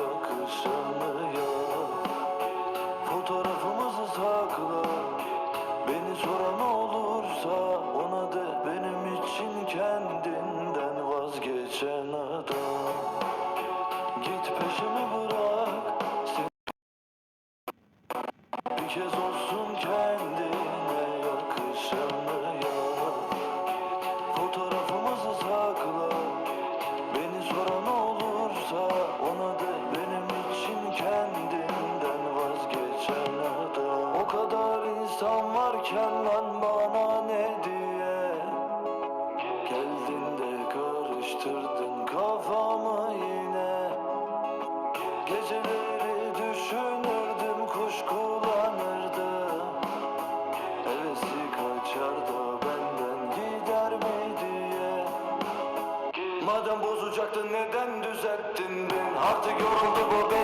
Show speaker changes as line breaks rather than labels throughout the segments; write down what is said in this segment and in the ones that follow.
yakışanı yap Fotoğrafımızı sakla. Beni soran olursa ona de. Benim için kendinden vazgeçen adam. Git peşimi bırak. Bir kez olsun kendine insan varken lan bana ne diye? Geldin de karıştırdın kafamı yine. Geceleri düşünürdüm kuş kullanırdım Hevesi kaçar da benden gider mi diye. Madem bozacaktın neden düzelttin ben Artık yoruldu bu beden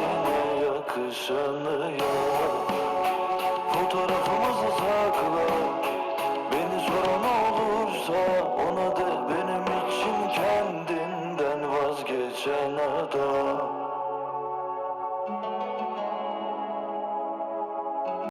yakışanı yap Fotoğrafımızı sakla Beni soran olursa ona de benim için kendinden vazgeçen adam